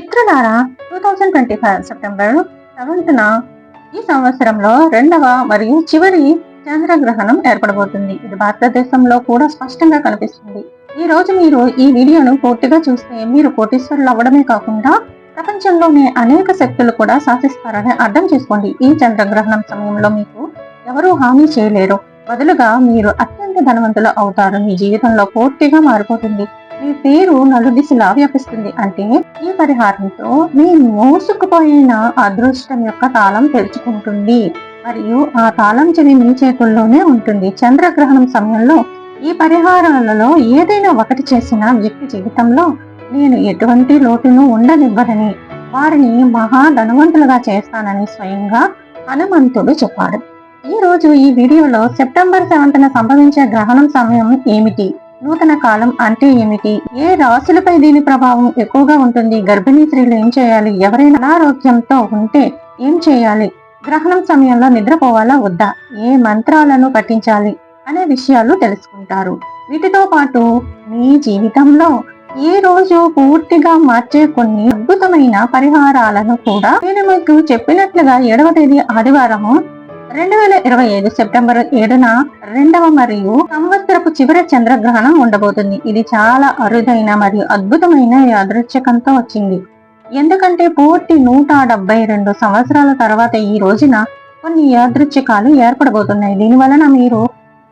మిత్రులారా two thousand twenty five September సెవెంత్న ఈ సంవత్సరంలో రెండవ మరియు చివరి చంద్రగ్రహణం ఏర్పడబోతుంది. ఇది భారతదేశంలో కూడా స్పష్టంగా కనిపిస్తుంది. ఈ రోజు మీరు ఈ వీడియోను పూర్తిగా చూస్తే మీరు కోటీశ్వరులు అవ్వడమే కాకుండా ప్రపంచంలోనే అనేక శక్తులు కూడా శాసిస్తారని అర్థం చేసుకోండి. ఈ చంద్రగ్రహణం సమయంలో మీకు ఎవరూ హామీ చేయలేరు. బదులుగా మీరు అత్యంత ధనవంతులు అవుతారు. మీ జీవితంలో పూర్తిగా మారిపోతుంది. మీ పేరు నలుదిశలా వ్యాపిస్తుంది అంటే ఈ పరిహారంతో మీ మోసుకుపోయిన అదృష్టం యొక్క తాళం తెరుచుకుంటుంది. మరియు ఆ తాళం చెవి మీ చేతుల్లోనే ఉంటుంది. చంద్రగ్రహణం సమయంలో ఈ పరిహారాలలో ఏదైనా ఒకటి చేసిన వ్యక్తి జీవితంలో నేను ఎటువంటి లోటును ఉండనివ్వదని వారిని మహా ధనవంతులుగా చేస్తానని స్వయంగా హనుమంతుడు చెప్పాడు. ఈ రోజు ఈ వీడియోలో సెప్టెంబర్ సెవెంత్న సంభవించే గ్రహణం సమయం ఏమిటి? నూతన కాలం అంటే ఏమిటి? ఏ రాశులపై దీని ప్రభావం ఎక్కువగా ఉంటుంది? గర్భిణీ స్త్రీలు ఏం చేయాలి? ఎవరైనా అనారోగ్యంతో ఉంటే ఏం చేయాలి? గ్రహణం సమయంలో నిద్రపోవాలా? వద్దా? ఏ మంత్రాలను పఠించాలి? అనే విషయాలు తెలుసుకుంటారు. వీటితో పాటు మీ జీవితంలో ఈ రోజు పూర్తిగా మార్చే కొన్ని అద్భుతమైన పరిహారాలను కూడా నేను మీకు చెప్పినట్లుగా ఏడవ తేదీ ఆదివారము రెండు వేల ఇరవై ఐదు సెప్టెంబర్ ఏడున రెండవ మరియు సంవత్సరపు చివరి చంద్రగ్రహణం ఉండబోతుంది. ఇది చాలా అరుదైన మరియు అద్భుతమైన యాదృచ్ఛకంతో వచ్చింది. ఎందుకంటే పూర్తి నూట డెబ్బై రెండు సంవత్సరాల తర్వాత ఈ రోజున కొన్ని యాదృచ్ఛకాలు ఏర్పడబోతున్నాయి. దీని వలన మీరు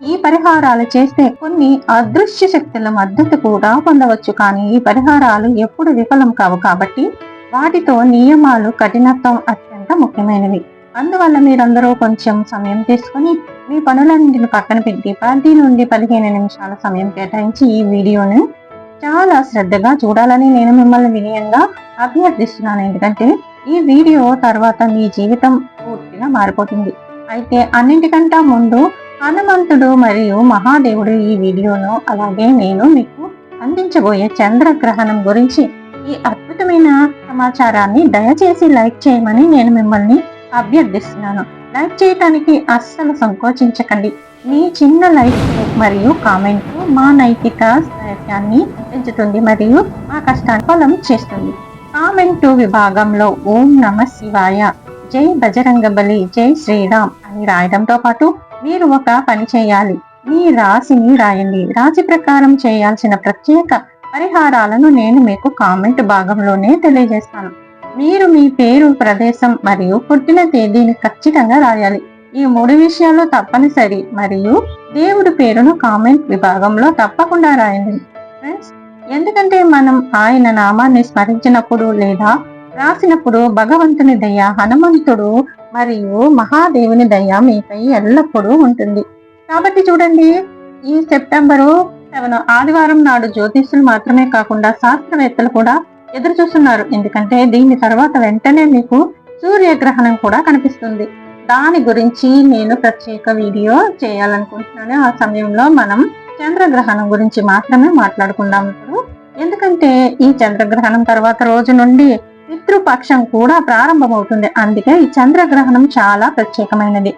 ఈ పరిహారాలు చేస్తే కొన్ని అదృశ్య శక్తుల మద్దతు కూడా పొందవచ్చు. కానీ ఈ పరిహారాలు ఎప్పుడు విఫలం కావు కాబట్టి వాటితో నియమాలు కఠినత్వం అత్యంత ముఖ్యమైనవి. అందువల్ల మీరందరూ కొంచెం సమయం తీసుకొని మీ పనులన్నింటిని పక్కన పెట్టి పది నుండి పదిహేను నిమిషాల సమయం కేటాయించి ఈ వీడియోను చాలా శ్రద్ధగా చూడాలని నేను మిమ్మల్ని వినయంగా అభ్యర్థిస్తున్నాను. ఎందుకంటే ఈ వీడియో తర్వాత మీ జీవితం పూర్తిగా మారిపోతుంది. అయితే అన్నింటికంటే ముందు హనుమంతుడు మరియు మహాదేవుడు ఈ వీడియోను అలాగే నేను మీకు అందించబోయే చంద్రగ్రహణం గురించి ఈ అద్భుతమైన సమాచారాన్ని దయచేసి లైక్ చేయమని నేను మిమ్మల్ని అభ్యర్థిస్తున్నాను. లైక్ చేయటానికి అస్సలు సంకోచించకండి. మీ చిన్న లైక్ మరియు కామెంట్ మా నైతిక స్థైర్యాన్ని పెంచుతుంది మరియు మా కష్టాన్ని ఫలం చేస్తుంది. కామెంట్ విభాగంలో ఓం నమ శివాయ జై బజరంగబలి జై శ్రీరామ్ అని రాయడంతో పాటు మీరు ఒక పని చేయాలి. మీ రాశిని రాయండి. రాశి ప్రకారం చేయాల్సిన ప్రత్యేక పరిహారాలను నేను మీకు కామెంట్ భాగంలోనే తెలియజేస్తాను. మీరు మీ పేరు ప్రదేశం మరియు పుట్టిన తేదీని ఖచ్చితంగా రాయాలి. ఈ మూడు విషయాలు తప్పనిసరి మరియు దేవుడి పేరును కామెంట్ విభాగంలో తప్పకుండా రాయండి. ఫ్రెండ్స్ ఎందుకంటే మనం ఆయన నామాన్ని స్మరించినప్పుడు లేదా రాసినప్పుడు భగవంతుని దయ హనుమంతుడు మరియు మహాదేవుని దయ మీపై ఎల్లప్పుడూ ఉంటుంది. కాబట్టి చూడండి ఈ సెప్టెంబరు సెవెన్ ఆదివారం నాడు జ్యోతిష్యులు మాత్రమే కాకుండా శాస్త్రవేత్తలు కూడా ఎదురు చూస్తున్నారు. ఎందుకంటే దీని తర్వాత వెంటనే మీకు సూర్యగ్రహణం కూడా కనిపిస్తుంది. దాని గురించి నేను ప్రత్యేక వీడియో చేయాలనుకుంటున్నాను. ఆ సమయంలో మనం చంద్రగ్రహణం గురించి మాత్రమే మాట్లాడుకుందాం ఇప్పుడు. ఎందుకంటే ఈ చంద్రగ్రహణం తర్వాత రోజు నుండి పితృపక్షం కూడా ప్రారంభమవుతుంది. అందుకే ఈ చంద్రగ్రహణం చాలా ప్రత్యేకమైనది.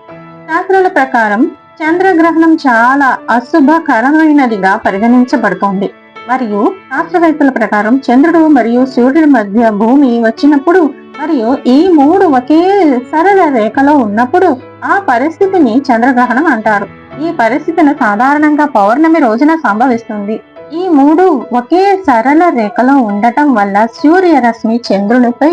శాస్త్రాల ప్రకారం చంద్రగ్రహణం చాలా అశుభకరమైనదిగా పరిగణించబడుతోంది. మరియు శాస్త్రవేత్తల ప్రకారం చంద్రుడు మరియు సూర్యుడి మధ్య భూమి వచ్చినప్పుడు మరియు ఈ మూడు ఒకే సరళ రేఖలో ఉన్నప్పుడు ఆ పరిస్థితిని చంద్రగ్రహణం అంటారు. ఈ పరిస్థితిని సాధారణంగా పౌర్ణమి రోజున సంభవిస్తుంది. ఈ మూడు ఒకే సరళ రేఖలో ఉండటం వల్ల సూర్యరశ్మి చంద్రునిపై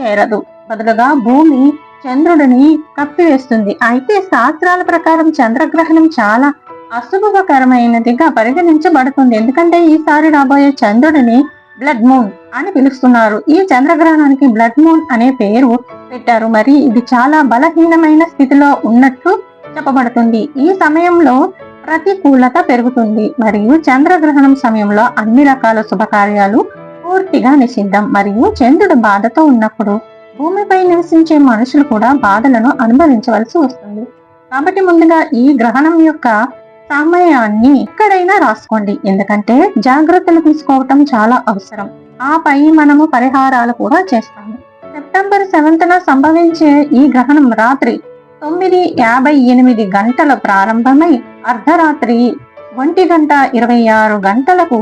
చేరదు. బదులుగా భూమి చంద్రుడిని కప్పివేస్తుంది. అయితే శాస్త్రాల ప్రకారం చంద్రగ్రహణం చాలా అశుభకరమైనదిగా పరిగణించబడుతుంది. ఎందుకంటే ఈసారి రాబోయే చంద్రుడిని బ్లడ్ మూన్ అని పిలుస్తున్నారు. ఈ చంద్రగ్రహణానికి బ్లడ్ మూన్ అనే పేరు పెట్టారు. మరి ఇది చాలా బలహీనమైన స్థితిలో ఉన్నట్లు చెప్పబడుతుంది. ఈ సమయంలో ప్రతికూలత పెరుగుతుంది. మరియు చంద్రగ్రహణం సమయంలో అన్ని రకాల శుభకార్యాలు పూర్తిగా నిషిద్ధం. మరియు చంద్రుడు బాధతో ఉన్నప్పుడు భూమిపై నివసించే మనుషులు కూడా బాధలను అనుభవించవలసి వస్తుంది. కాబట్టి ముందుగా ఈ గ్రహణం యొక్క సమయాన్ని ఎక్కడైనా రాసుకోండి. ఎందుకంటే జాగ్రత్తలు తీసుకోవటం చాలా అవసరం. ఆపై మనము పరిహారాలు కూడా చేస్తాము. సెప్టెంబర్ సెవెంత్న సంభవించే ఈ గ్రహణం రాత్రి తొమ్మిది యాభై ఎనిమిది గంటల ప్రారంభమై అర్ధరాత్రి ఒంటి గంట ఇరవై ఆరు గంటలకు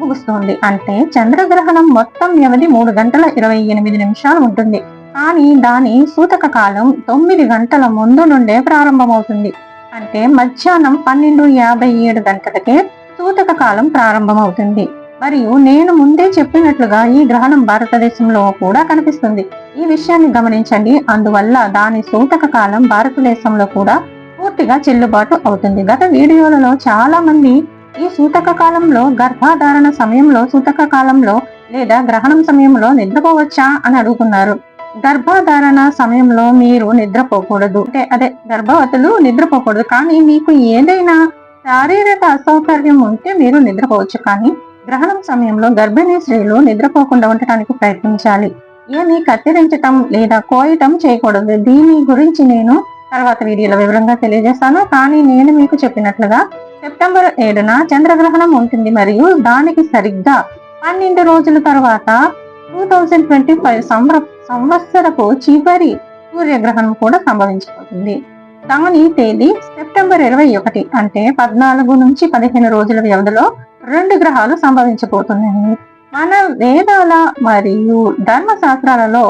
ముగుస్తుంది. అంటే చంద్రగ్రహణం మొత్తం వ్యవధి మూడు గంటల ఇరవై ఎనిమిది నిమిషాలు ఉంటుంది. కానీ దాని సూతక కాలం తొమ్మిది గంటల ముందు నుండే ప్రారంభమవుతుంది. అంటే మధ్యాహ్నం పన్నెండు యాభై ఏడు గంటలకే సూతక కాలం ప్రారంభమవుతుంది. మరియు నేను ముందే చెప్పినట్లుగా ఈ గ్రహణం భారతదేశంలో కూడా కనిపిస్తుంది. ఈ విషయాన్ని గమనించండి. అందువల్ల దాని సూతక కాలం భారతదేశంలో కూడా పూర్తిగా చెల్లుబాటు అవుతుంది. గత వీడియోలలో చాలా మంది ఈ సూతక కాలంలో గర్భధారణ సమయంలో సూతక కాలంలో లేదా గ్రహణం సమయంలో నిద్రపోవచ్చా అని అడుగుతున్నారు. గర్భధారణ సమయంలో మీరు నిద్రపోకూడదు. అంటే అదే గర్భవతులు నిద్రపోకూడదు. కానీ మీకు ఏదైనా శారీరక అసౌకర్యం ఉంటే మీరు నిద్రపోవచ్చు. కానీ గ్రహణం సమయంలో గర్భిణీ స్త్రీలు నిద్రపోకుండా ఉండటానికి ప్రయత్నించాలి. ఏమి కత్తిరించటం లేదా కోయటం చేయకూడదు. దీని గురించి నేను తర్వాత వీడియోలో వివరంగా తెలియజేస్తాను. కానీ నేను మీకు చెప్పినట్లుగా సెప్టెంబర్ ఏడున చంద్రగ్రహణం ఉంటుంది. మరియు దానికి సరిగ్గా పన్నెండు రోజుల తర్వాత టూ థౌజండ్ ట్వంటీ ఫైవ్ సంవత్సరపు చివరి సూర్యగ్రహణం కూడా సంభవించబోతుంది. దాని తేదీ సెప్టెంబర్ ఇరవై ఒకటి అంటే పద్నాలుగు నుంచి పదిహేను రోజుల వ్యవధిలో రెండు గ్రహాలు సంభవించబోతున్నాయి. మన వేదాల మరియు ధర్మశాస్త్రాలలో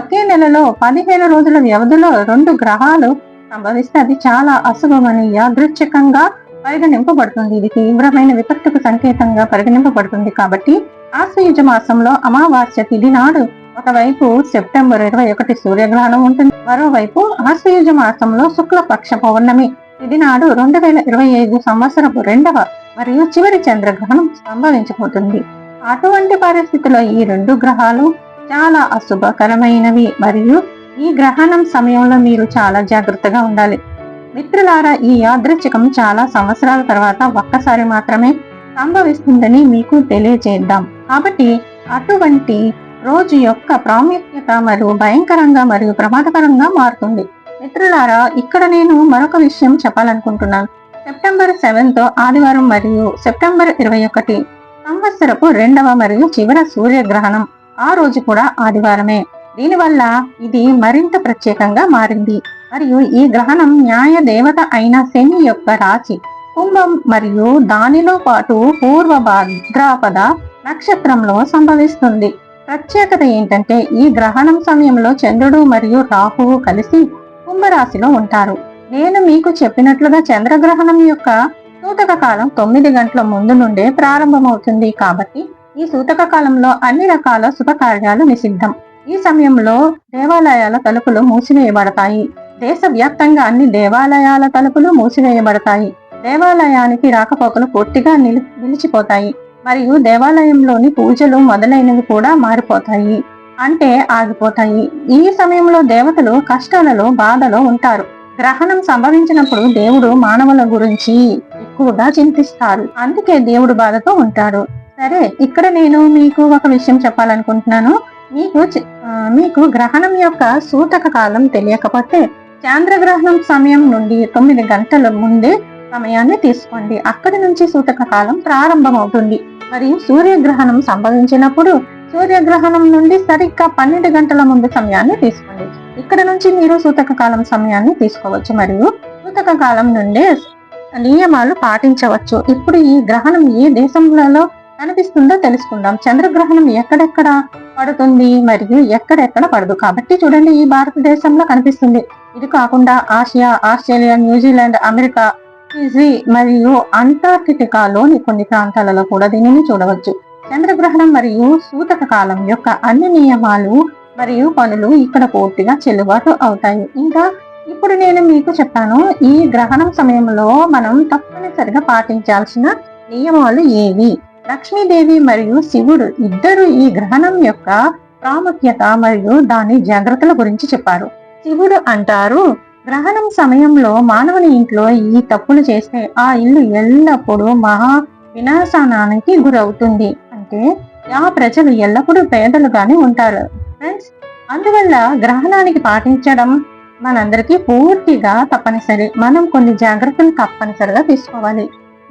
ఒకే నెలలో పదిహేను రోజుల వ్యవధిలో రెండు గ్రహాలు సంభవిస్తే అది చాలా అశుభమని యాదృచ్ఛికంగా పరిగణింపబడుతుంది ఇది తీవ్రమైన విపత్తుకు సంకేతంగా పరిగణింపబడుతుంది కాబట్టి ఆశ్వయుజ మాసంలో అమావాస్య తిథి నాడు ఒకవైపు సెప్టెంబర్ ఇరవై ఒకటి సూర్యగ్రహణం ఉంటుంది. మరోవైపు ఆశ్వయుజ మాసంలో శుక్లపక్ష పౌర్ణమి ఇది నాడు రెండు వేల ఇరవై ఐదు సంవత్సరపు రెండవ మరియు చివరి చంద్రగ్రహణం సంభవించబోతుంది. అటువంటి పరిస్థితిలో ఈ రెండు గ్రహాలు చాలా అశుభకరమైనవి మరియు ఈ గ్రహణం సమయంలో మీరు చాలా జాగ్రత్తగా ఉండాలి. మిత్రులారా ఈ యాదృచ్ఛికం చాలా సంవత్సరాల తర్వాత ఒక్కసారి మాత్రమే సంభవిస్తుందని మీకు తెలియజేద్దాం కాబట్టి అటువంటి రోజు యొక్క ప్రాముఖ్యత మరియు భయంకరంగా మరియు ప్రమాదకరంగా మారుతుంది. మిత్రులారా ఇక్కడ నేను మరొక విషయం చెప్పాలనుకుంటున్నాను. సెప్టెంబర్ సెవెన్త్ ఆదివారం మరియు సెప్టెంబర్ ఇరవై ఒకటి సంవత్సరపు రెండవ మరియు చివరి సూర్యగ్రహణం. ఆ రోజు కూడా ఆదివారమే. దీనివల్ల ఇది మరింత ప్రత్యేకంగా మారింది. మరియు ఈ గ్రహణం న్యాయ దేవత అయిన శని యొక్క రాశి. కుంభం మరియు దానిలో పాటు పూర్వ భాద్రాపద నక్షత్రంలో సంభవిస్తుంది. ప్రత్యేకత ఏంటంటే ఈ గ్రహణం సమయంలో చంద్రుడు మరియు రాహువు కలిసి కుంభరాశిలో ఉంటారు. నేను మీకు చెప్పినట్లుగా చంద్రగ్రహణం యొక్క సూతక కాలం తొమ్మిది గంటల ముందు నుండే ప్రారంభమవుతుంది కాబట్టి ఈ సూతక కాలంలో అన్ని రకాల శుభకార్యాలు నిషిద్ధం. ఈ సమయంలో దేవాలయాల తలుపులు మూసివేయబడతాయి. దేశవ్యాప్తంగా అన్ని దేవాలయాల తలుపులు మూసివేయబడతాయి. దేవాలయానికి రాకపోకలు పూర్తిగా నిలి నిలిచిపోతాయి. మరియు దేవాలయంలోని పూజలు మొదలైనవి కూడా మారిపోతాయి. అంటే ఆగిపోతాయి. ఈ సమయంలో దేవతలు కష్టాలలో బాధలో ఉంటారు. గ్రహణం సంభవించినప్పుడు దేవుడు మానవుల గురించి ఎక్కువగా చింతిస్తారు. అందుకే దేవుడు బాధతో ఉంటాడు. సరే ఇక్కడ నేను మీకు ఒక విషయం చెప్పాలనుకుంటున్నాను. మీకు మీకు గ్రహణం యొక్క సూతక కాలం తెలియకపోతే చాంద్రగ్రహణం సమయం నుండి తొమ్మిది గంటల ముందే సమయాన్ని తీసుకోండి. అక్కడి నుంచి సూతక కాలం ప్రారంభమవుతుంది. మరియు సూర్యగ్రహణం సంభవించినప్పుడు సూర్యగ్రహణం నుండి సరిగ్గా పన్నెండు గంటల ముందు సమయాన్ని తీసుకోండి. ఇక్కడ నుంచి మీరు సూతక కాలం సమయాన్ని తీసుకోవచ్చు. మరియు సూతక కాలం నుండే నియమాలు పాటించవచ్చు. ఇప్పుడు ఈ గ్రహణం ఏ దేశంలో కనిపిస్తుందో తెలుసుకుందాం. చంద్రగ్రహణం ఎక్కడెక్కడ పడుతుంది మరియు ఎక్కడెక్కడ పడదు. కాబట్టి చూడండి ఈ భారతదేశంలో కనిపిస్తుంది. ఇది కాకుండా Asia Australia New Zealand America Fiji మరియు అంటార్కిటికాలోని కొన్ని ప్రాంతాలలో కూడా దీనిని చూడవచ్చు. చంద్రగ్రహణం మరియు సూతక కాలం యొక్క అన్ని నియమాలు మరియు పనులు ఇక్కడ పూర్తిగా చెల్లుబాటు అవుతాయి. ఇంకా ఇప్పుడు నేను మీకు చెప్పాను ఈ గ్రహణం సమయంలో మనం తప్పనిసరిగా పాటించాల్సిన నియమాలు ఏవి? లక్ష్మీదేవి మరియు శివుడు ఇద్దరు ఈ గ్రహణం యొక్క ప్రాముఖ్యత మరియు దాని జాగ్రత్తల గురించి చెప్పారు. శివుడు అంటారు గ్రహణం సమయంలో మానవుని ఇంట్లో ఈ తప్పులు చేస్తే ఆ ఇల్లు ఎల్లప్పుడూ మహా వినాశనానికి గురవుతుంది. అంటే ఆ ప్రజలు ఎల్లప్పుడూ పేదలుగానే ఉంటారు. ఫ్రెండ్స్ అందువల్ల గ్రహణానికి పాటించడం మనందరికీ పూర్తిగా తప్పనిసరి. మనం కొన్ని జాగ్రత్తలు తప్పనిసరిగా తీసుకోవాలి.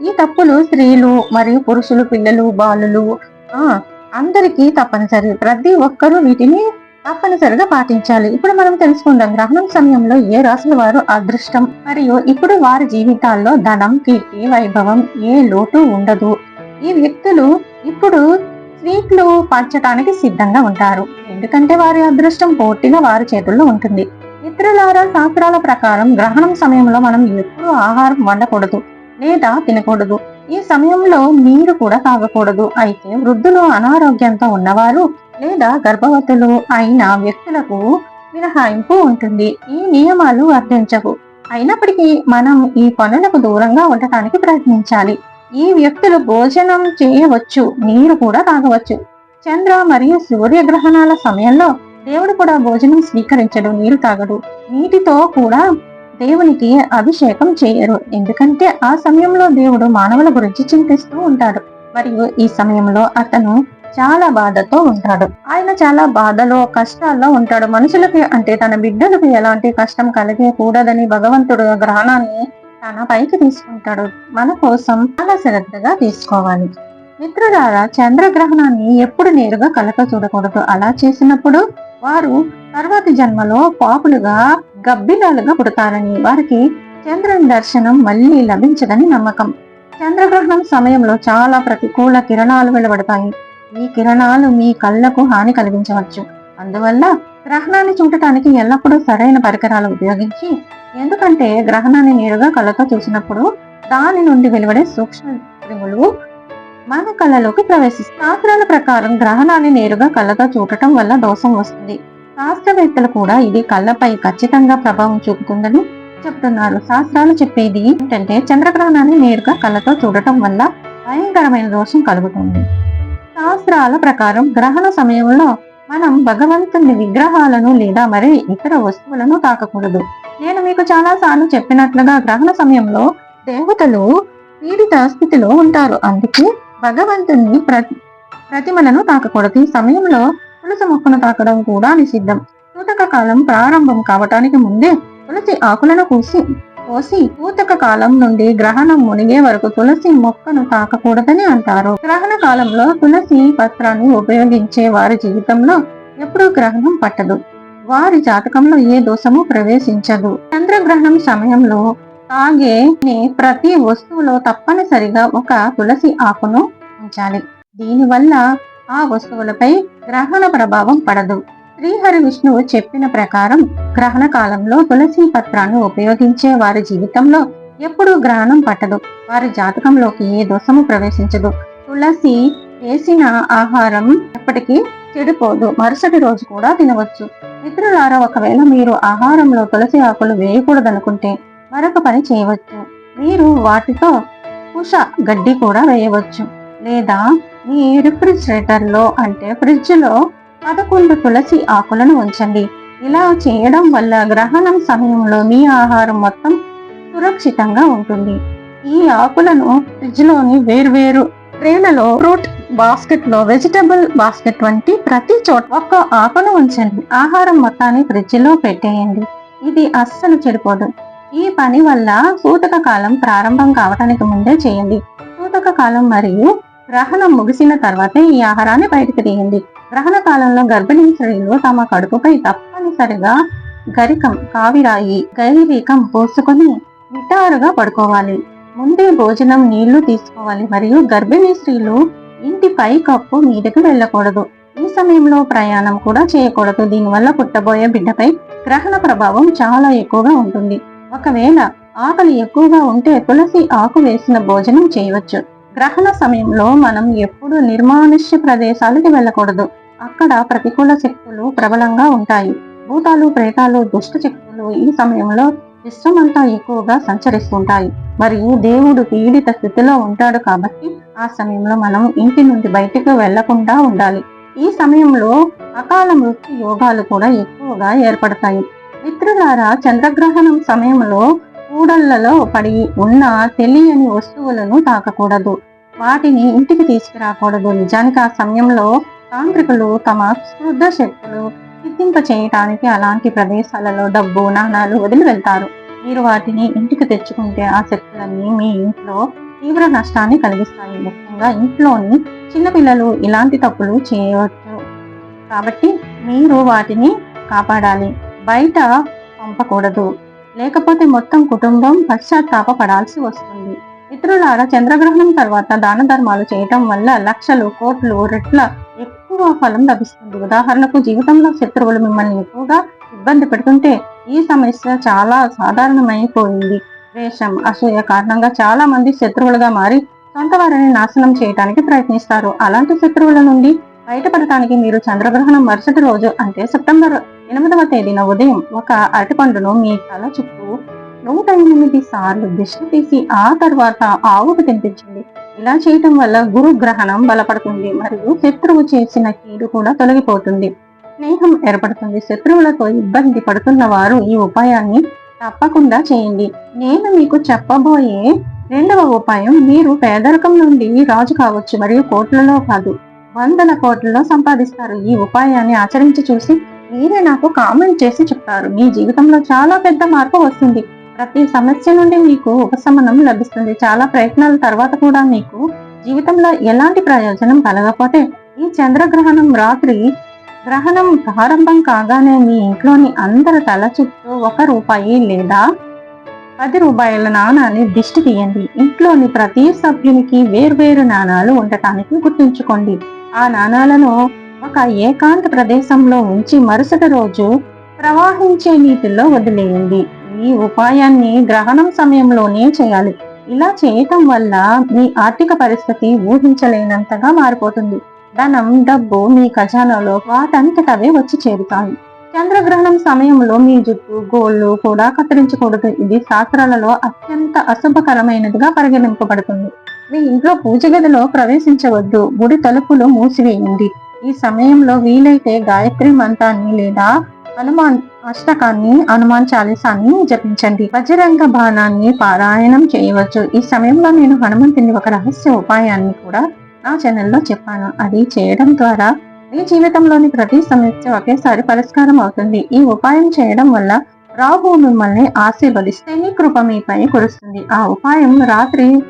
ఈ తప్పులు స్త్రీలు మరియు పురుషులు పిల్లలు బాలులు ఆ అందరికీ తప్పనిసరి. ప్రతి ఒక్కరూ వీటిని తప్పనిసరిగా పాటించాలి. ఇప్పుడు మనం తెలుసుకుందాం గ్రహణం సమయంలో ఏ రాసుల వారు అదృష్టం? మరియు ఇప్పుడు వారి జీవితాల్లో ధనం కీర్తి వైభవం ఏ లోటు ఉండదు. ఈ వ్యక్తులు ఇప్పుడు స్వీట్లు పంచటానికి సిద్ధంగా ఉంటారు. ఎందుకంటే వారి అదృష్టం పూర్తిగా వారి చేతుల్లో ఉంటుంది. మిత్రులారా శాస్త్రాల ప్రకారం గ్రహణం సమయంలో మనం ఎప్పుడూ ఆహారం వండకూడదు. లేదా తినకూడదు. ఈ సమయంలో నీరు కూడా తాగకూడదు. అయితే వృద్ధులు అనారోగ్యంతో ఉన్నవారు లేదా గర్భవతులు అయిన వ్యక్తులకు మినహాయింపు ఉంటుంది. ఈ నియమాలు వర్తించవు. అయినప్పటికీ మనం ఈ పనులకు దూరంగా ఉండటానికి ప్రయత్నించాలి. ఈ వ్యక్తులు భోజనం చేయవచ్చు నీరు కూడా తాగవచ్చు. చంద్ర మరియు సూర్యగ్రహణాల సమయంలో దేవుడు కూడా భోజనం స్వీకరించడు నీరు తాగడు. నీటితో కూడా దేవునికి అభిషేకం చేయరు. ఎందుకంటే ఆ సమయంలో దేవుడు మానవుల గురించి చింతిస్తూ ఉంటాడు. మరియు ఈ సమయంలో అతను చాలా బాధతో ఉంటాడు. ఆయన చాలా బాధలో కష్టాల్లో ఉంటాడు. మనుషులకి అంటే తన బిడ్డలకు ఎలాంటి కష్టం కలిగకూడదని భగవంతుడు గ్రహణాన్ని తన పైకి తీసుకుంటాడు. మన కోసం చాలా శ్రద్ధగా తీసుకోవాలి. మిత్రులారా చంద్రగ్రహణాన్ని ఎప్పుడు నేరుగా కలక చూడకూడదు. అలా చేసినప్పుడు వారు తర్వాతి జన్మలో పాపులుగా గబ్బిలాలుగా పుడతారని వారికి చంద్రుని దర్శనం మళ్ళీ లభించదని నమ్మకం. చంద్రగ్రహణం సమయంలో చాలా ప్రతికూల కిరణాలు వెలువడతాయి. ఈ కిరణాలు మీ కళ్ళకు హాని కలిగించవచ్చు. అందువల్ల గ్రహణాన్ని చూడటానికి ఎల్లప్పుడూ సరైన పరికరాలు ఉపయోగించి ఎందుకంటే గ్రహణాన్ని నేరుగా కళ్ళతో చూసినప్పుడు దాని నుండి వెలువడే సూక్ష్మ క్రిములు మన కళ్ళలోకి ప్రవేశిస్తాయి. శాస్త్రాల ప్రకారం గ్రహణాన్ని నేరుగా కళ్ళతో చూడటం వల్ల దోషం వస్తుంది. శాస్త్రవేత్తలు కూడా ఇది కళ్ళపై ఖచ్చితంగా ప్రభావం చూపుతుందని చెప్తున్నారు. శాస్త్రాలు చెప్పేది ఏంటంటే చంద్రగ్రహణాన్ని నేరుగా కళ్ళతో చూడటం వల్ల భయంకరమైన దోషం కలుగుతుంది. శాస్త్రాల ప్రకారం గ్రహణ సమయంలో మనం భగవంతుని విగ్రహాలను లేదా మరి ఇతర వస్తువులను తాకకూడదు. నేను మీకు చాలా సార్లు చెప్పినట్లుగా గ్రహణ సమయంలో దేవతలు పీడిత స్థితిలో ఉంటారు. అందుకే భగవంతుని ప్రతి ప్రతిమలను తాకకూడదు. ఈ సమయంలో తులసి మొక్కను తాకడం కూడా నిషిద్ధం. సూతక కాలం ప్రారంభం కావటానికి ముందే తులసి ఆకులను కూసి కోసి పూతక కాలం నుండి గ్రహణం మునిగే వరకు తులసి మొక్కను తాకకూడదని అంటారు. గ్రహణ కాలంలో తులసి పత్రాన్ని ఉపయోగించే వారి జీవితంలో ఎప్పుడూ గ్రహణం పట్టదు. వారి జాతకంలో ఏ దోషము ప్రవేశించదు. చంద్రగ్రహణం సమయంలో తాగే ప్రతి వస్తువులో తప్పనిసరిగా ఒక తులసి ఆకును ఉంచాలి. దీనివల్ల ఆ వస్తువులపై గ్రహణ ప్రభావం పడదు. శ్రీహరి విష్ణువు చెప్పిన ప్రకారం గ్రహణ కాలంలో తులసి పత్రాన్ని ఉపయోగించే వారి జీవితంలో ఎప్పుడూ గ్రహణం పట్టదు. వారి జాతకంలోకి ఏ దోషము ప్రవేశించదు. తులసి వేసిన ఆహారం ఎప్పటికీ చెడిపోదు. మరుసటి రోజు కూడా తినవచ్చు. మిత్రులారా ఒకవేళ మీరు ఆహారంలో తులసి ఆకులు వేయకూడదనుకుంటే మరొక పని చేయవచ్చు. మీరు వాటితో కుష గడ్డి కూడా వేయవచ్చు. లేదా మీ రిఫ్రిజిరేటర్లో అంటే ఫ్రిడ్జ్లో పదకొండు తులసి ఆకులను ఉంచండి. ఇలా చేయడం వల్ల గ్రహణం సమయంలో మీ ఆహారం మొత్తం సురక్షితంగా ఉంటుంది. ఈ ఆకులను ఫ్రిడ్జ్లోని వేర్వేరు ట్రేలలో ఫ్రూట్ బాస్కెట్లో వెజిటబుల్ బాస్కెట్ వంటి ప్రతి చోట ఒక్క ఆకును ఉంచండి. ఆహారం మొత్తాన్ని ఫ్రిడ్జ్లో పెట్టేయండి. ఇది అస్సలు చెడిపోదు. ఈ పని వల్ల సూతక కాలం ప్రారంభం కావడానికి ముందే చేయండి. సూతక కాలం మరియు గ్రహణం ముగిసిన తర్వాతే ఈ ఆహారాన్ని బయటకు తీయండి. గ్రహణ కాలంలో గర్భిణీ స్త్రీలు తమ కడుపుపై తప్పనిసరిగా గరికం కావిరాయి గైరీకం పోసుకొని నిటారుగా పడుకోవాలి. ముందే భోజనం నీళ్ళు తీసుకోవాలి. మరియు గర్భిణీ స్త్రీలు ఇంటి పై కప్పు మీదకి వెళ్ళకూడదు. ఈ సమయంలో ప్రయాణం కూడా చేయకూడదు. దీనివల్ల పుట్టబోయే బిడ్డపై గ్రహణ ప్రభావం చాలా ఎక్కువగా ఉంటుంది. ఒకవేళ ఆకలి ఎక్కువగా ఉంటే తులసి ఆకు వేసిన భోజనం చేయవచ్చు. గ్రహణ సమయంలో మనం ఎప్పుడు నిర్మానుష్య ప్రదేశాలకి వెళ్ళకూడదు. అక్కడ ప్రతికూల శక్తులు ప్రబలంగా ఉంటాయి. భూతాలు ప్రేతాలు దుష్ట శక్తులు ఈ సమయంలో విశ్వమంతా ఎక్కువగా సంచరిస్తుంటాయి. మరియు దేవుడు పీడిత స్థితిలో ఉంటాడు కాబట్టి ఆ సమయంలో మనం ఇంటి నుండి బయటకు వెళ్ళకుండా ఉండాలి. ఈ సమయంలో అకాల మృత్యు యోగాలు కూడా ఎక్కువగా ఏర్పడతాయి. మిత్రులారా చంద్రగ్రహణం సమయంలో కూడళ్ళలో పడి ఉన్న తెలియని వస్తువులను తాకకూడదు. వాటిని ఇంటికి తీసుకురాకూడదు. నిజానికి ఆ సమయంలో తాంత్రికులు తమ స్పృద్ధ శక్తులు సిద్ధింప చేయటానికి అలాంటి ప్రదేశాలలో డబ్బు నాణాలు వదిలి వెళ్తారు. మీరు వాటిని ఇంటికి తెచ్చుకుంటే ఆ శక్తులన్నీ మీ ఇంట్లో తీవ్ర నష్టాన్ని కలిగిస్తాయి. ముఖ్యంగా ఇంట్లోని చిన్నపిల్లలు ఇలాంటి తప్పులు చేయవచ్చు కాబట్టి మీరు వాటిని కాపాడాలి. బయట పంపకూడదు. లేకపోతే మొత్తం కుటుంబం పశ్చాత్తాప పడాల్సి వస్తుంది. మిత్రులారా చంద్రగ్రహణం తర్వాత దాన ధర్మాలు చేయటం వల్ల లక్షలు కోట్లు రెట్ల ఎక్కువ ఫలం లభిస్తుంది. ఉదాహరణకు జీవితంలో శత్రువులు మిమ్మల్ని ఎక్కువగా ఇబ్బంది పెడుతుంటే ఈ సమస్య చాలా సాధారణమైపోయింది. ద్వేషం అసూయ కారణంగా చాలా మంది శత్రువులుగా మారి సొంత వారిని నాశనం చేయడానికి ప్రయత్నిస్తారు. అలాంటి శత్రువుల నుండి బయటపడటానికి మీరు చంద్రగ్రహణం మరుసటి రోజు అంటే సెప్టెంబర్ ఎనిమిదవ తేదీన ఉదయం ఒక అరటిపండును మీ తల చుట్టూ నూట ఎనిమిది సార్లు దిష్టి తీసి ఆ తర్వాత ఆవుకు తినిపించండి. ఇలా చేయటం వల్ల గురు గ్రహణం బలపడుతుంది మరియు శత్రువు చేసిన కీడు కూడా తొలగిపోతుంది. స్నేహం ఏర్పడుతుంది. శత్రువులతో ఇబ్బంది పడుతున్న వారు ఈ ఉపాయాన్ని తప్పకుండా చేయండి. నేను మీకు చెప్పబోయే రెండవ ఉపాయం మీరు పేదరికం నుండి రాజు కావచ్చు మరియు కోట్లలో కాదు వందల కోట్లలో సంపాదిస్తారు. ఈ ఉపాయాన్ని ఆచరించి చూసి మీరే నాకు కామెంట్ చేసి చెప్తారు మీ జీవితంలో చాలా పెద్ద మార్పు వస్తుంది. ప్రతి సమస్య నుండి మీకు ఉపశమనం లభిస్తుంది. చాలా ప్రయత్నాల తర్వాత కూడా మీకు జీవితంలో ఎలాంటి ప్రయోజనం కలగకపోతే ఈ చంద్రగ్రహణం రాత్రి గ్రహణం ప్రారంభం కాగానే మీ ఇంట్లోని అందరి తల చుట్టూ ఒక రూపాయి లేదా పది రూపాయల నాణాన్ని దిష్టి తీయండి. ఇంట్లోని ప్రతి సభ్యునికి వేర్వేరు నాణాలు ఉండటానికి గుర్తుంచుకోండి. ఆ నాణాలను ఒక ఏకాంత ప్రదేశంలో ఉంచి మరుసటి రోజు ప్రవాహించే నీటిలో వదిలేయండి. ఈ ఉపాయాన్ని గ్రహణం సమయంలోనే చేయాలి. ఇలా చేయటం వల్ల మీ ఆర్థిక పరిస్థితి ఊహించలేనంతగా మారిపోతుంది. ధనం డబ్బు మీ ఖజానాలో వాటంతటవే వచ్చి చేరుతాయి. చంద్రగ్రహణం సమయంలో మీ జుట్టు గోళ్ళు కూడా కత్తిరించకూడదు. ఇది శాస్త్రాలలో అత్యంత అశుభకరమైనదిగా పరిగణింపబడుతుంది. మీ ఇంట్లో పూజ గదిలో ప్రవేశించవద్దు. గుడి తలుపులు మూసివేయండి. ఈ సమయంలో వీలైతే గాయత్రి మంత్రాన్ని లేదా హనుమాన్ అష్టకాన్ని హనుమాన్ చాలీసాన్ని జపించండి. వజ్రంగ బాణాన్ని పారాయణం చేయవచ్చు. ఈ సమయంలో నేను హనుమంతుని ఒక రహస్య ఉపాయాన్ని కూడా నా ఛానల్లో చెప్పాను. అది చేయడం ద్వారా మీ జీవితంలోని ప్రతి సమస్య ఒకేసారి పరిష్కారం అవుతుంది. ఈ ఉపాయం చేయడం వల్ల రాహు మిమ్మల్ని ఆశీర్వదిస్తే మీ కృప మీపై కురుస్తుంది. ఆ ఉపాయం రాత్రి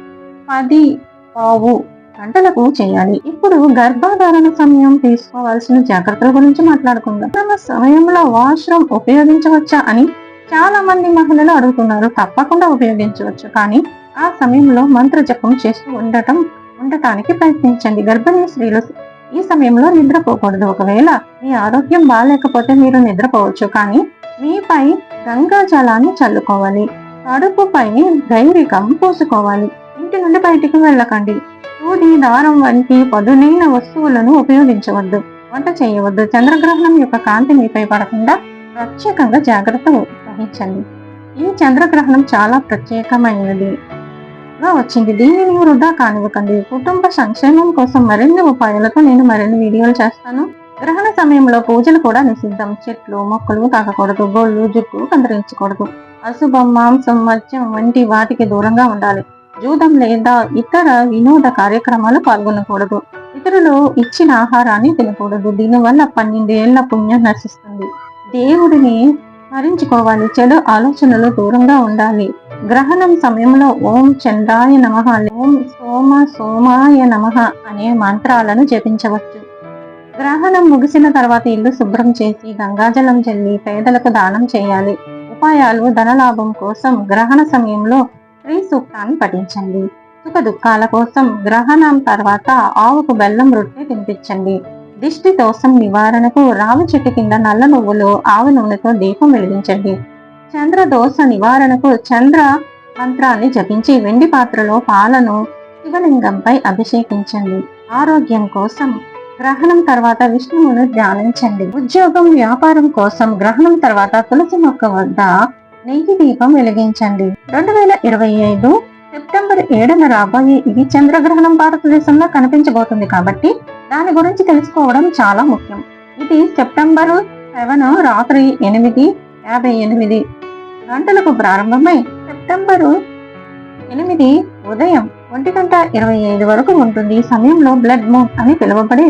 పది పావు గంటలకు చేయాలి. ఇప్పుడు గర్భధారణ సమయం తీసుకోవాల్సిన జాగ్రత్తల గురించి మాట్లాడుకుందాం. తమ సమయంలో వాష్రూమ్ ఉపయోగించవచ్చా అని చాలా మంది మహిళలు అడుగుతున్నారు. తప్పకుండా ఉపయోగించవచ్చు. కానీ ఆ సమయంలో మంత్ర జపం చేస్తూ ఉండటం ఉండటానికి ప్రయత్నించండి. గర్భిణీ స్త్రీలు ఈ సమయంలో నిద్రపోకూడదు. ఒకవేళ మీ ఆరోగ్యం బాగాలేకపోతే మీరు నిద్రపోవచ్చు. కానీ మీపై గంగా జలాన్ని చల్లుకోవాలి. కడుపుపై ధైర్యకం పూసుకోవాలి. ఇంటి నుండి బయటికి వెళ్ళకండి. సూది దారం వంటి పదునైన వస్తువులను ఉపయోగించవద్దు వంట చేయవద్దు. చంద్రగ్రహణం యొక్క కాంతి మీపై పడకుండా ప్రత్యేకంగా జాగ్రత్త వహించండి. ఈ చంద్రగ్రహణం చాలా ప్రత్యేకమైనది వచ్చింది. దీనిని వృధా కానివ్వకండి. కుటుంబ సంక్షేమం కోసం మరిన్ని ఉపాయాలతో నేను మరిన్ని వీడియోలు చేస్తాను. గ్రహణ సమయంలో పూజలు కూడా నిషిద్ధం. చెట్లు మొక్కలు తాకకూడదు. గోళ్ళు జుట్టు కందరించకూడదు. అశుభం మాంసం మద్యం వంటి వాటికి దూరంగా ఉండాలి. జూదం లేదా ఇతర వినోద కార్యక్రమాలు పాల్గొనకూడదు. ఇతరులు ఇచ్చిన ఆహారాన్ని తినకూడదు. దీనివల్ల పన్నెండేళ్ళ పుణ్యం నశిస్తుంది. దేవుడిని స్మరించుకోవాలి. చెడు ఆలోచనలు దూరంగా ఉండాలి. గ్రహణం సమయంలో ఓం చంద్రాయ నమ ఓం సోమ సోమాయ నమ అనే మంత్రాలను జపించవచ్చు. గ్రహణం ముగిసిన తర్వాత ఇల్లు శుభ్రం చేసి గంగాజలం చల్లి పేదలకు దానం చేయాలి. ఉపాయాలు ధనలాభం కోసం గ్రహణ సమయంలో శ్రీ సూక్తాన్ని పఠించండి. సుఖ దుఃఖాల కోసం గ్రహణం తర్వాత ఆవుకు బెల్లం రొట్టె తినిపించండి. దిష్టి దోషం నివారణకు రావి చెట్టు కింద నల్ల నువ్వులు ఆవు నూనెతో దీపం వెలిగించండి. చంద్ర దోష నివారణకు చంద్ర మంత్రాన్ని జపించి వెండి పాత్రలో పాలను శివలింగంపై అభిషేకించండి. ఆరోగ్యం కోసం గ్రహణం తర్వాత విష్ణువును ధ్యానించండి. ఉద్యోగం వ్యాపారం కోసం గ్రహణం తర్వాత తులసి మొక్క వద్ద నెయ్యి దీపం వెలిగించండి. రెండు వేల ఇరవై ఐదు సెప్టెంబర్ ఏడున రాబోయే ఇది చంద్రగ్రహణం భారతదేశంలో కనిపించబోతుంది కాబట్టి దాని గురించి తెలుసుకోవడం చాలా ముఖ్యం. ఇది సెప్టెంబర్ సెవెన్ రాత్రి ఎనిమిది యాభై ఎనిమిది గంటలకు ప్రారంభమై సెప్టెంబరు ఎనిమిది ఉదయం ఒంటి గంట ఇరవై ఐదు వరకు ఉంటుంది. ఈ సమయంలో బ్లడ్ మూన్ అని పిలువబడే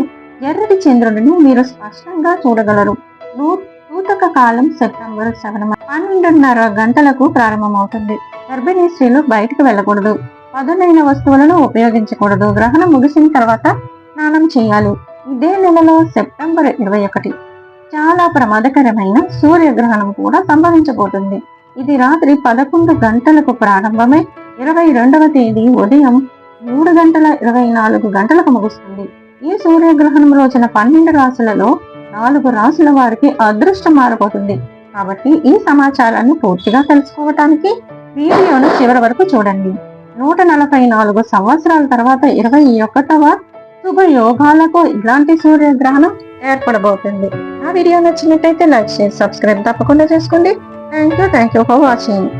ఎర్రటి చంద్రుడిని మీరు స్పష్టంగా చూడగలరు. నూతక కాలం సెప్టెంబర్ సెవెన్ పన్నెండున్నర గంటలకు ప్రారంభమవుతుంది. గర్భిణీ స్త్రీలు బయటకు వెళ్ళకూడదు. పదునైన వస్తువులను ఉపయోగించకూడదు. గ్రహణం ముగిసిన తర్వాత స్నానం చేయాలి. ఇదే నెలలో సెప్టెంబర్ ఇరవై ఒకటి. చాలా ప్రమాదకరమైన సూర్యగ్రహణం కూడా సంభవించబోతుంది. ఇది రాత్రి పదకొండు గంటలకు ప్రారంభమై. ఇరవై రెండవ తేదీ ఉదయం మూడు గంటల ఇరవై నాలుగు గంటలకు ముగుస్తుంది. ఈ సూర్యగ్రహణం రోజున పన్నెండు రాసులలో నాలుగు రాసుల వారికి అదృష్టం మారిపోతుంది కాబట్టి ఈ సమాచారాన్ని పూర్తిగా తెలుసుకోవటానికి వీడియోను చివరి వరకు చూడండి. నూట నలభై నాలుగు సంవత్సరాల తర్వాత ఇరవై ఒకటవ శుభ యోగాలకు ఇలాంటి సూర్యగ్రహణం ఏర్పడబోతుంది. ఆ వీడియో నచ్చినట్టయితే లైక్ చేసి సబ్స్క్రైబ్ తప్పకుండా చేసుకోండి. Thank you thank you for watching.